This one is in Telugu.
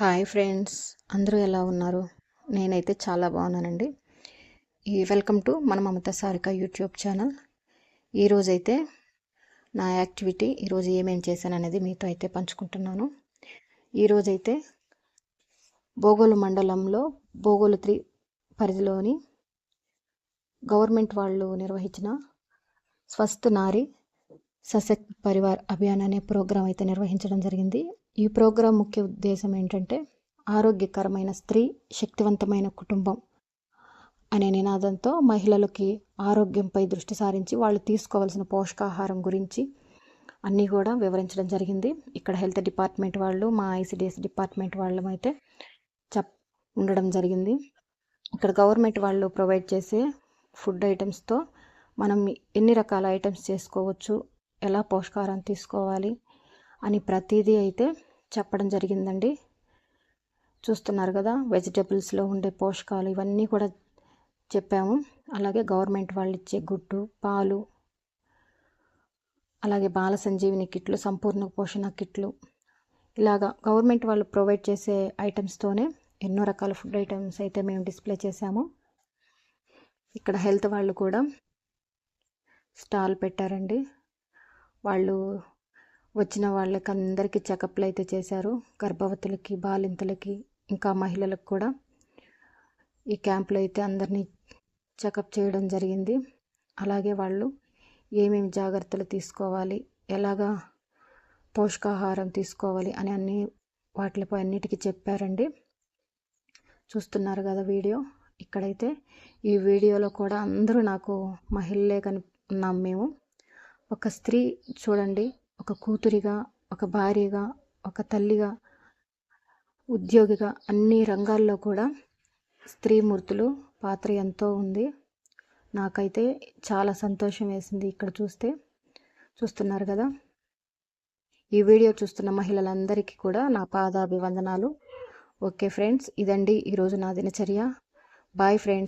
హాయ్ ఫ్రెండ్స్ అందరూ ఎలా ఉన్నారు? నేనైతే చాలా బాగున్నానండి. ఈ వెల్కమ్ టు మన మమత సారిక యూట్యూబ్ ఛానల్. ఈరోజైతే నా యాక్టివిటీ ఈరోజు ఏమేమి చేశాను అనేది మీతో అయితే పంచుకుంటున్నాను. ఈరోజైతే బోగోలు మండలంలో బోగోలు త్రీ పరిధిలోని గవర్నమెంట్ వాళ్ళు నిర్వహించిన స్వస్థ నారి సశక్త్ పరివార్ అభియాన్ అనే ప్రోగ్రాం అయితే నిర్వహించడం జరిగింది. ఈ ప్రోగ్రాం ముఖ్య ఉద్దేశం ఏంటంటే ఆరోగ్యకరమైన స్త్రీ శక్తివంతమైన కుటుంబం అనే నినాదంతో మహిళలకి ఆరోగ్యంపై దృష్టి సారించి వాళ్ళు తీసుకోవాల్సిన పోషకాహారం గురించి అన్నీ కూడా వివరించడం జరిగింది. ఇక్కడ హెల్త్ డిపార్ట్మెంట్ వాళ్ళు మా ఐసిడిఎస్ డిపార్ట్మెంట్ వాళ్ళమైతే చెప్ ఉండడం జరిగింది. ఇక్కడ గవర్నమెంట్ వాళ్ళు ప్రొవైడ్ చేసే ఫుడ్ ఐటమ్స్తో మనం ఎన్ని రకాల ఐటమ్స్ చేసుకోవచ్చు ఎలా పోషకాహారం తీసుకోవాలి అని ప్రతిదీ అయితే చెప్పడం జరిగిందండి. చూస్తున్నారు కదా వెజిటబుల్స్లో ఉండే పోషకాలు ఇవన్నీ కూడా చెప్పాము. అలాగే గవర్నమెంట్ వాళ్ళు ఇచ్చే గుడ్డు పాలు అలాగే బాల సంజీవిని కిట్లు సంపూర్ణ పోషణ కిట్లు ఇలాగా గవర్నమెంట్ వాళ్ళు ప్రొవైడ్ చేసే ఐటమ్స్తోనే ఎన్నో రకాల ఫుడ్ ఐటమ్స్ అయితే మేము డిస్ప్లే చేశాము. ఇక్కడ హెల్త్ వాళ్ళు కూడా స్టాల్ పెట్టారండి. వాళ్ళు వచ్చిన వాళ్ళకి అందరికీ చెకప్లు అయితే చేశారు. గర్భవతులకి బాలింతలకి ఇంకా మహిళలకు కూడా. ఈ క్యాంపులో అయితే అందరినీ చెకప్ చేయడం జరిగింది. అలాగే వాళ్ళు ఏమేమి జాగ్రత్తలు తీసుకోవాలి ఎలాగా పోషకాహారం తీసుకోవాలి అని అన్ని వాటిపై అన్నిటికీ చెప్పారండి. చూస్తున్నారు కదా వీడియో. ఇక్కడైతే ఈ వీడియోలో కూడా అందరూ నాకు మహిళలే కని ఉన్నాం మేము. ఒక స్త్రీ చూడండి ఒక కూతురిగా ఒక భార్యగా ఒక తల్లిగా ఉద్యోగిగా అన్ని రంగాల్లో కూడా స్త్రీమూర్తులు పాత్ర ఎంతో ఉంది. నాకైతే చాలా సంతోషం వేసింది ఇక్కడ చూస్తే. చూస్తున్నారు కదా? ఈ వీడియో చూస్తున్న మహిళలందరికీ కూడా నా పాదాభివందనాలు. ఓకే ఫ్రెండ్స్ ఇదండి ఈరోజు నా దినచర్య. Bye friends.